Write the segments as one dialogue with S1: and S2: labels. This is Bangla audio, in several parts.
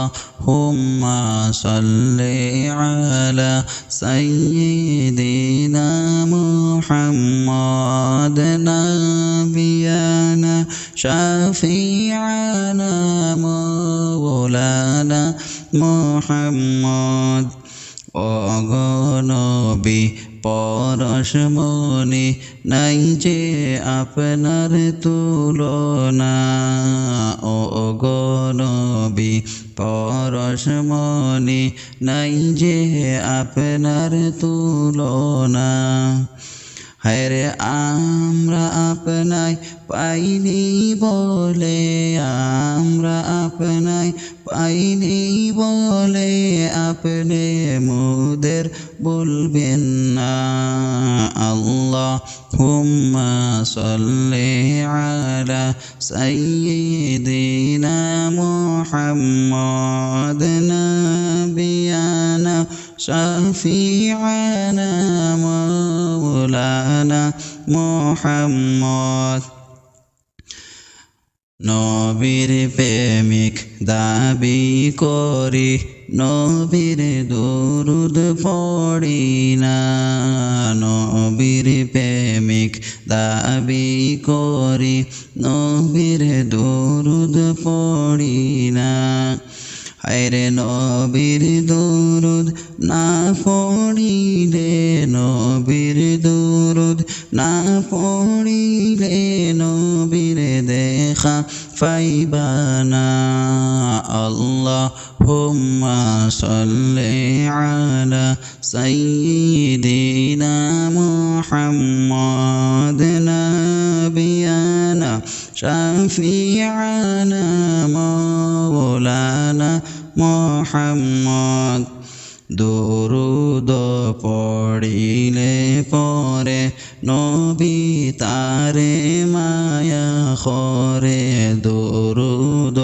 S1: اللهم صل على سيدنا محمد نبينا شفيعنا مولانا محمد অগনবী পরশমণি নাই যে আপনার তুলনা ও গনবী পরশমণি নাই যে আপনার তুলনা। হরে আমরা আপনাই পাইনি বলে, আমরা আপনাই পাইনি বলে, আপনি মুদের বলবেন না। আল্লাহ হুম্মা সাল্লি আলা সাইয়্যিদিনা মুহাম্মদ, নাবিয়ানা মাওলানা মুহাম্মদ। নবীর প্রেমিক দাবি করি, নবীর দুরুদ পড়ি না। নবীর প্রেমিক দাবি করি, নবীর দুরুদ পড়ি না। হায়রে নবীর দুরুদ না পড়িলে নবীর না পড়িলে নবীর দেখা পাইবানা আল্লাহ হুম্মা সাল্লি আলা সাইয়্যিদিনা মুহাম্মদ নাবিয়ানা মাওলানা মোহাম্মদ। দুরুদ পড়িলে পরে নবী তারে মায়া খরে দুরুদ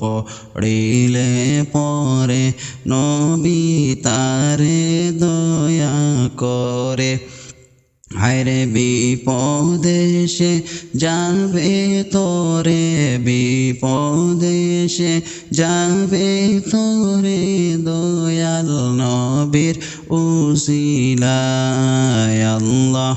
S1: পড়িলে পরে, নবী তারে দয়া করে। হায়রে বিপদেশে যাবে তোরে বিপদেশে যাবে তোরে দয়াল নবীর উসিলায়। আল্লাহ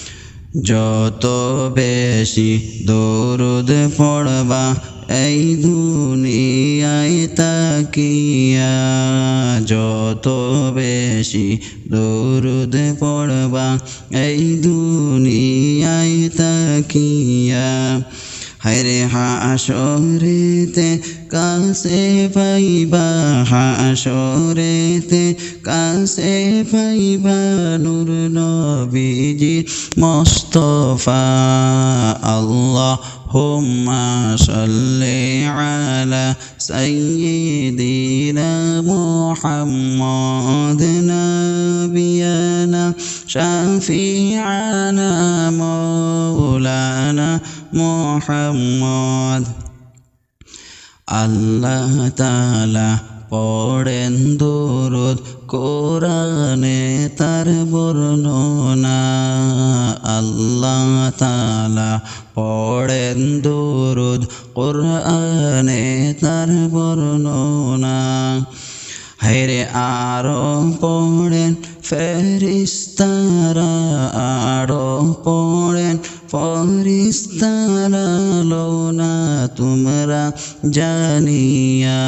S1: যত বেশি দরুদ পড়বা এই দুনিয়ায় তাকিয়া যত বেশি দরুদ পড়বা এই দুনিয়ায় তাকিয়া হায়রে হাসরেতে কাছে পাইবা হাসরেতে কাছে পাইবা নূর নবীজি মোস্তফা আল্লাহ হুম্মা সাল্লি আলা সাইয়্যিদিনা মুহাম্মদ নাবিয়ানা শাফিআনা মাওলানা মুহাম্মদ। আল্লাহ তালা পড়েন দরুদ, কোরআনে তার বর্ণনা। আল্লাহ তালা পড়েন দরুদ, কোরআনে তার বর্ণনা। হেরে আরও পড়েন ফেরিস্তারা আরও পড়েন ফরিস্তারা লোনা তোমরা জানিয়া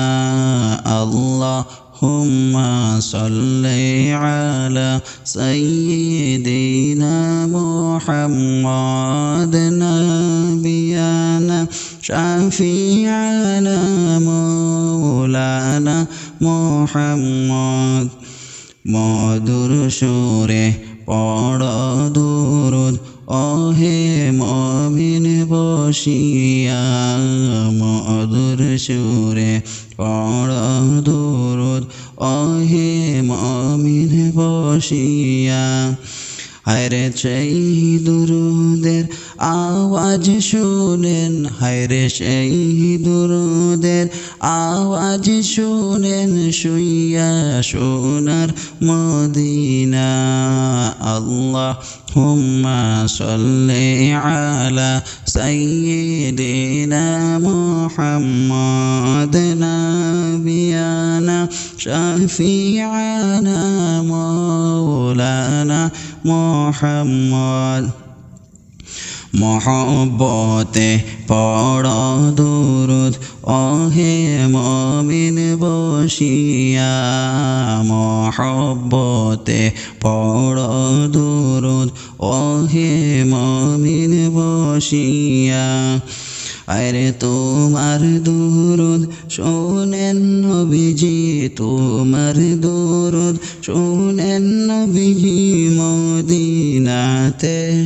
S1: আল্লাহ হুম্মা সাল্লি আলা সাইয়্যিদিনা মুহাম্মদ নাবিয়ানা শাফিআনা মৌলানা মুহাম্মদ মধুর সুরে পড় বসিয়া মধুর সুরে পড় দুরুদ, অহে মমিন বসিয়া। হায়রে সেই দুরুদের আওয়াজ শুনেন, হায়রে সেই দুরুদের আওয়াজ শুনেন শুইয়া সোনার মদিনা আল্লাহ হুম্মা সাল্লি আলা সাইয়্যিদিনা মুহাম্মদ নাবিয়ানা শাফিআনা মাওলানা মুহাম্মদ মহব্বতে পড় দুরুদ অহে মমিন বসিয়া। মহব্বতে পড় দুরুদ অহে মমিন বসিয়া। আরে তোমার দুরুদ, শোনেন নবীজি, তোমার দুরুদ, শোনেন নবীজি, মদিনাতে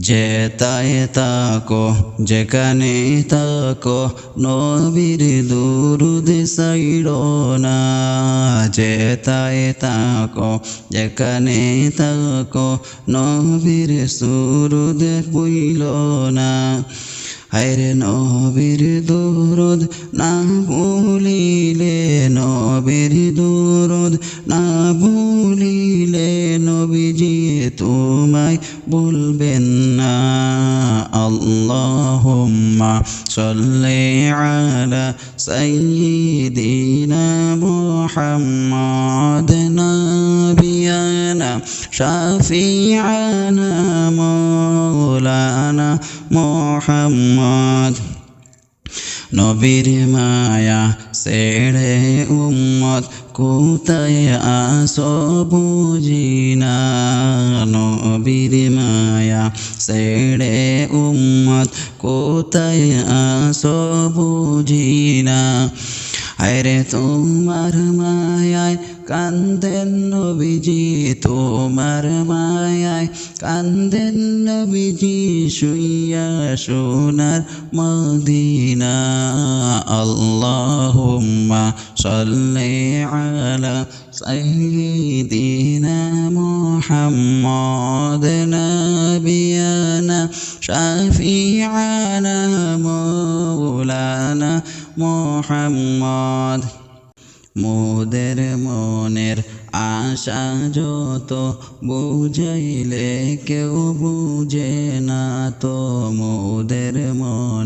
S1: যেতায় তাকো, যেখানে তাকো, নবীর দুরুদ সাইড না। যেতায় তাকো, যেখানে তাকো, নবীর সুরুদ পুইল না। হায়রে নবীর দুরুদ না ভুলিলে, নবীর দুরুদ না ভুলিলে, নবীজি তোমায় বলবেন আল্লাহুম্মা সাল্লি আলা সাইয়্যিদিনা মুহাম্মদ নাবিয়ানা শাফিআনা মাওলানা মোহাম্মদ নবীর মায়া সেড়ে উম্মত কোথায় আসো বুঝি না? নবীর মায়া সেড়ে উম্মত কোথায় আসো বুঝি না। আরে তোমার মায়ায় কান্দেন নবীজি তোমার মায়ায়। কান্দেন নবীজি শুইয়া সোনার মদিনা। আল্লাহুম্মা সাল্লি আলা সাইয়্যিদিনা মুহাম্মদ নাবিয়ানা শাফিআনা মাওলানা মুহাম্মদ। মোদের মনের আশা যত বুঝাইলে কেউ বুঝে না তো মোদের মনের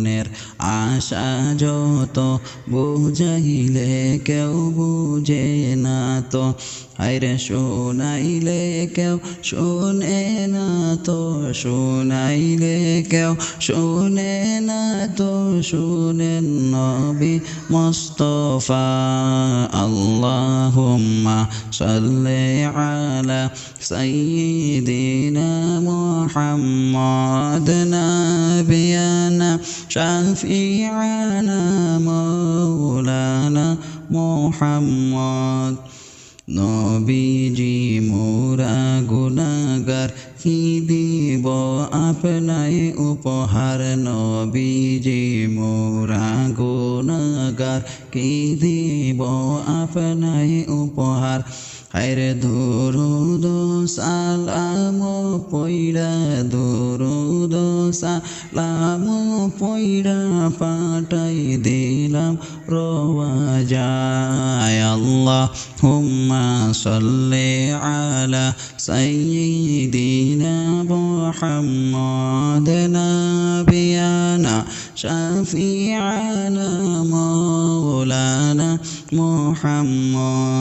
S1: আশা যত বুঝাইলে কেউ বুঝে না তো। আরে শোনাইলে কেউ শোনে না তো, শোনাইলে কেউ শোনে না তো। শোনেন নবী মুস্তফা, আল্লাহুম্মা সাল্লি আলা সাইয়্যিদিনা মুহাম্মদ নাবিয়ানা শাফিআনা মাওলানা মুহাম্মদ নবীজি মোরা গুনাগার কি দিব আপনায় উপহার নবীজি মোরা গুনাগার কি দিব আপনায় উপহার হায়রে দুরুদ সালাম পইড়া, দুরুদ সালাম পইড়া পাঠাই দিলাম, রোয়া যায় আল্লাহ। হুম্মা সাল্লি আলা সাইয়্যিদিনা মুহাম্মদ নাবিয়ানা শাফিআনা মাওলানা মুহাম্মদ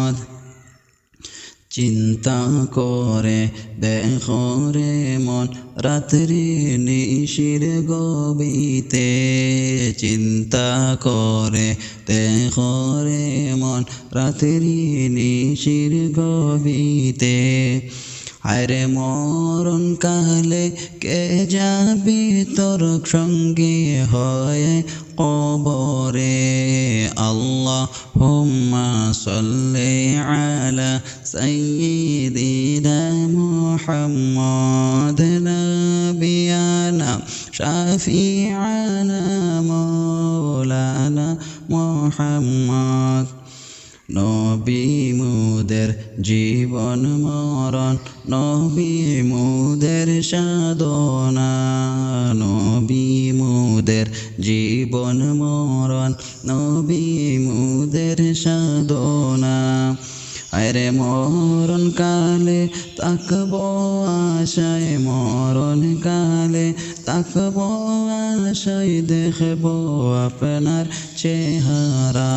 S1: চিন্তা করে দেখরে মন রাত্রি নিশির গবিতে চিন্তা করে দেখরে মন রাত্রি নিশির গবিতে আরে মরণ কালে কে যাবি তোর সঙ্গে হয়ে কবরে? আল্লাহ হুম্মা সাল্লি আলা সাইয়্যিদিনা মুহাম্মদ নবিয়ানা শাফি'ানা মাওলানা মুহাম্মদ জীবন মরণ, নবী মুদের সাধনা, নবী মুদের জীবন মরণ, নবী মুদের সাধনা। আরে মরণ কালে তাকব আশায় মরণ কালে তাকব আশায় দেখব আপনার চেহারা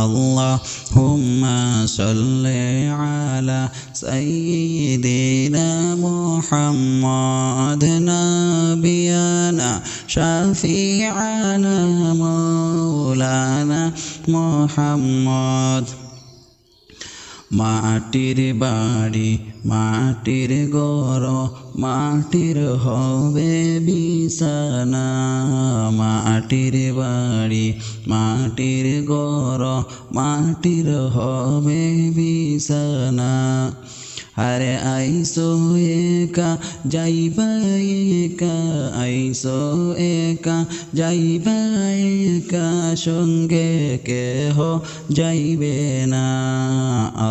S1: আল্লাহ হুম্মা সাল্লি আলা সাইয়্যিদিনা মুহাম্মদ নাবিয়ানা শাফিআনা মাওলানা মুহাম্মদ মাটির বাড়ি মাটির গর মাটির হবে বিছানা। মাটির বাড়ি মাটির গর মাটির হবে বিছানা। আরে আইসো একা, যাইবা একা, আইসো একা, যাইবা একা, সঙ্গে কেহ যাইবে না।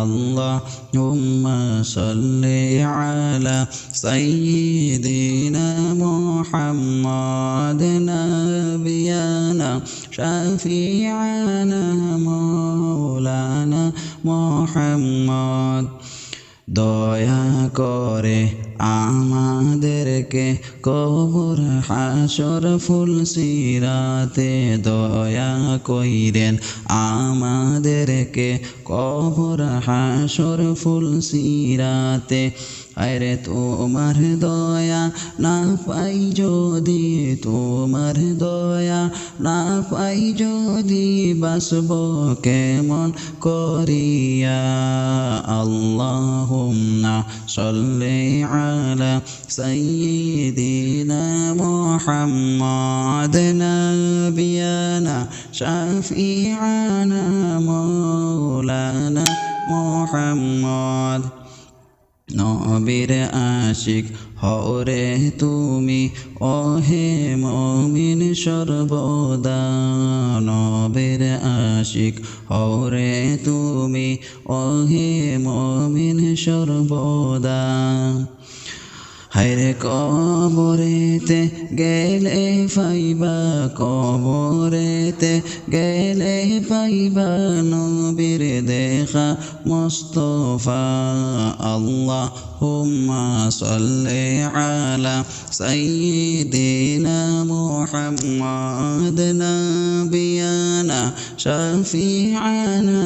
S1: আল্লাহ হুম্মা সাল্লি আলা সাইয়্যিদিনা মুহাম্মদ, নাবিয়ানা শাফিআনা আমাদেরকে কবর হাসর ফুল সিরাতে দয়া কইরেন আমাদেরকে কবর হাসর ফুল সিরাতে আরে তোমার দয়া না পাই যদি, তোমার দয়া না পাই যদি বাসব কেমন করিয়া? আল্লাহুম্মা সাল্লি আলা সাইয়্যিদিনা মুহাম্মদ নাবিয়ানা শাফিআনা মাওলানা মুহাম্মদ নবীর আশিক হরে তুমি ওহে মমিন সর্বদা। নবীর আশিক হরে তুমি ওহে মমিন সর্বদা। হায়রে কবরেতে গেলে পাইবা কবরেতে গেলে পাইবা নবীর দেখা মুস্তফা আল্লাহ হুম্মা সাল্লি আলা সাইয়্যিদিনা মুহাম্মদ নাবিয়ানা শাফিআনা